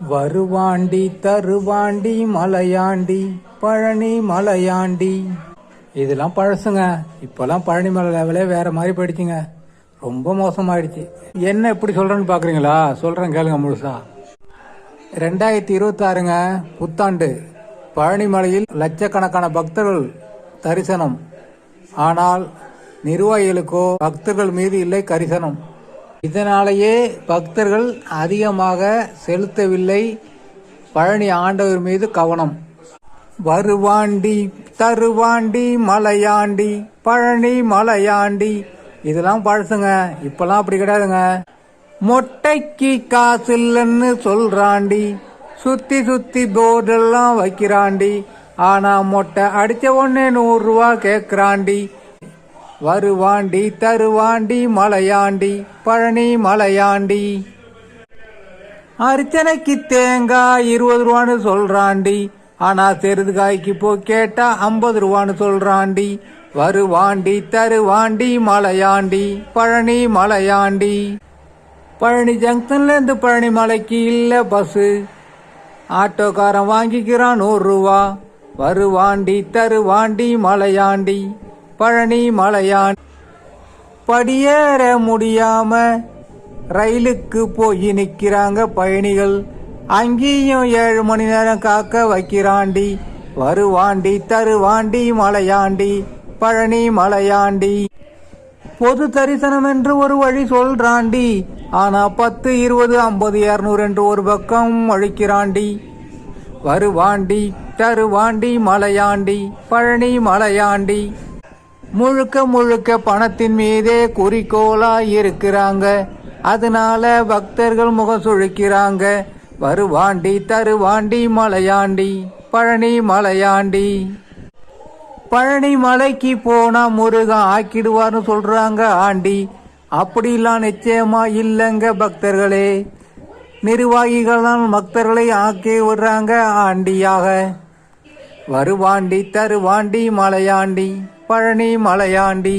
வருவாண்டி தருவாண்டி மலையாண்டி பழனி மலையாண்டி. இதெல்லாம் பழசுங்க. இப்பெல்லாம் பழனி மலை லெவலே வேற மாதிரி போயிடுச்சுங்க. ரொம்ப மோசமாயிடுச்சு. என்ன எப்படி சொல்றேன்னு பாக்குறீங்களா? சொல்றேன் கேளுங்க முழுசா. ரெண்டாயிரத்தி இருபத்தாறுங்க புத்தாண்டு. பழனிமலையில் லட்சக்கணக்கான பக்தர்கள் தரிசனம். ஆனால் நிர்வாகிகளுக்கோ பக்தர்கள் மீது இல்லை கரிசனம். இதனாலேயே பக்தர்கள் அதிகமாக செலுத்தவில்லை. பழனி ஆண்டவர் மீது கவனம். வருவாண்டி தருவாண்டி மலையாண்டி பழனி மலையாண்டி. இதெல்லாம் பழசுங்க. இப்பெல்லாம் அப்படி கிடையாதுங்க. மொட்டைக்கு காசு இல்லைன்னு சொல்றாண்டி. சுத்தி சுத்தி போர்டெல்லாம் வைக்கிறாண்டி. ஆனா மொட்டை அடிச்ச உடனே நூறு ரூபா கேக்குறாண்டி. வருவாண்டி தருவாண்டி மலையாண்டி பழனி மலையாண்டி. அர்ச்சனைக்கு தேங்காய் இருபது ரூபான்னு சொல்றாண்டி. ஆனா செருதுகாய்க்கு போ கேட்டா ஐம்பது ரூபான்னு சொல்றாண்டி. வருவாண்டி தருவாண்டி மலையாண்டி பழனி மலையாண்டி. பழனி ஜங்ஷன்ல இருந்து பழனி மலைக்கு இல்ல பஸ்ஸு ஆட்டோக்காரன் வாங்கிக்கிறான் நூறு ரூபா. வருவாண்டி தருவாண்டி மலையாண்டி. பழனி மலையாண்டி படியேற முடியாம ரயிலுக்கு போய் நிற்கிறாங்க பயணிகள். அங்கேயும் ஏழு மணி நேரம் காக்க வைக்கிறாண்டி. வருவாண்டி தருவாண்டி மலையாண்டி பழனி மலையாண்டி. பொது தரிசனம் என்று ஒரு வழி சொல்றாண்டி. ஆனா பத்து இருபது ஐம்பது இருநூறு என்று ஒரு பக்கம் அழிக்கிறாண்டி. வருவாண்டி தருவாண்டி மலையாண்டி பழனி மலையாண்டி. முழுக்க முழுக்க பணத்தின் மீதே குறிக்கோளா இருக்கிறாங்க அதனால பக்தர்கள் முகம் சுழிக்கிறாங்க. வருவாண்டி தருவாண்டி மலையாண்டி பழனி மலையாண்டி. பழனி மலைக்கு போனா முருகன் ஆக்கிடுவார்னு சொல்றாங்க ஆண்டி. அப்படிலாம் நிச்சயமா இல்லைங்க பக்தர்களே. நிர்வாகிகள் தான் பக்தர்களை ஆக்கி விடுறாங்க ஆண்டியாக. வருவாண்டி தருவாண்டி மலையாண்டி. பழனி மலையாண்டி.